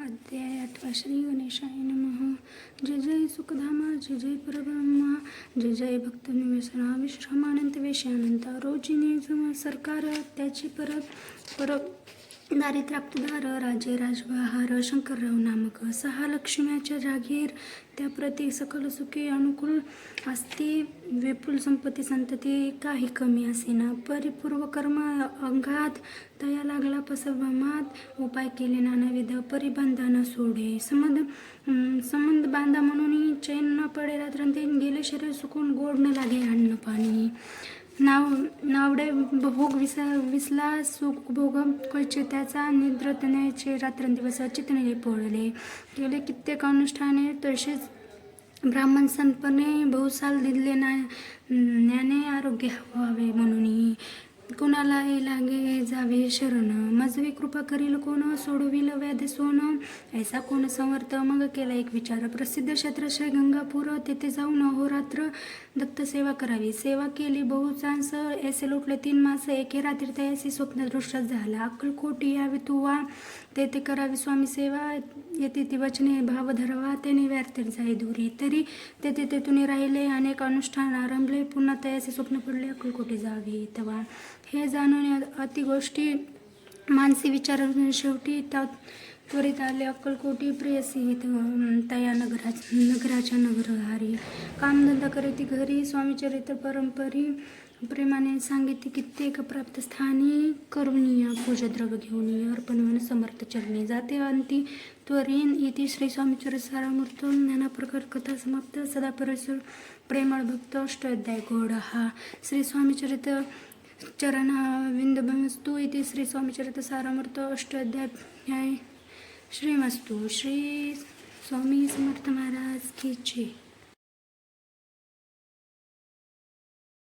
अध्याय अथवा श्री गणेशाय नमः। जय जय सुखधामा जय जय परब्रह्मा जय जय भक्त निवेसना विश्रामानंत वेशानंत रोजिनी जमा सरकार त्याची परब परब दारिद्र्याप्तदार राजे राजबहार शंकरराव नामक सहा लक्ष्म्याच्या जागीर त्या प्रती सकल सुखी अनुकूल असती विपुल संपत्ती संतती काही कमी असेना. परिपूर्व कर्म अंगात तया लागला पसवमात उपाय केले नानाविध परिबंधानं सोडे. संबंध संबंध बांधा म्हणून चैन न पडे रात्रंती गेले शरीर सुकून गोड न लागे अन्न पाणी. नाव नावडे भोग विस विसला सुख भोग कळचे त्याचा निद्रतनेचे रात्रंदिवस चितनेले पोळले. गेले कित्येक अनुष्ठाने तसेच ब्राह्मण संतपणे बहुसाल दिले ना ज्ञाने आरोग्य व्हावे म्हणूनही. कुणालाही लागे जावे शरण? मजवी कृपा करील कोण? सोडविल व्याध सोन? ऐसा कोण समर्थ? मग केला एक विचार. प्रसिद्ध क्षेत्र श्री गंगापूर तेथे जाऊन अहोरात्र दत्त सेवा करावी. सेवा केली बहुचांस ऐसे लोटले तीन मास. एके रात्री त्याशी स्वप्नदृष्ट झाला. अक्कलकोटी यावी तुवा. तेथे करावी स्वामी सेवा. येते ती वचने भाव धरवा. त्याने व्यर्थ जाई दुरी. तरी तेथे तेथून राहिले अनेक अनुष्ठान आरंभले. पुन्हा तयाचे स्वप्न पडले. अक्कलकोटी जावे तेव्हा हे जाणून अति गोष्टी मानसी विचार शेवटी त्या त्वरित आले अक्कलकोटी प्रेयसी तया नगरा नगराच्या नगरहारी. कामधंदा करीती घरी स्वामीचरित्र परंपरी प्रेमाने सांगितले कित्येक प्राप्त स्थानी करुणीय पूजद्रव्य घेऊन अर्पण म्हणून समर्थ चरणी जाते अंती त्वरीन. इति श्री स्वामीचरित्र सारामूर्त ज्ञानाप्रकार कथा समाप्त. सदा परमेश्वर प्रेमळ भक्त. अष्टाध्याय गोड हा श्री स्वामीचरित्र चरण विंदभमस्तु इति श्री स्वामीचरित सारामृत अष्टाध्याय श्रीमस्तु। श्री स्वामी समर्थ महाराज की जय।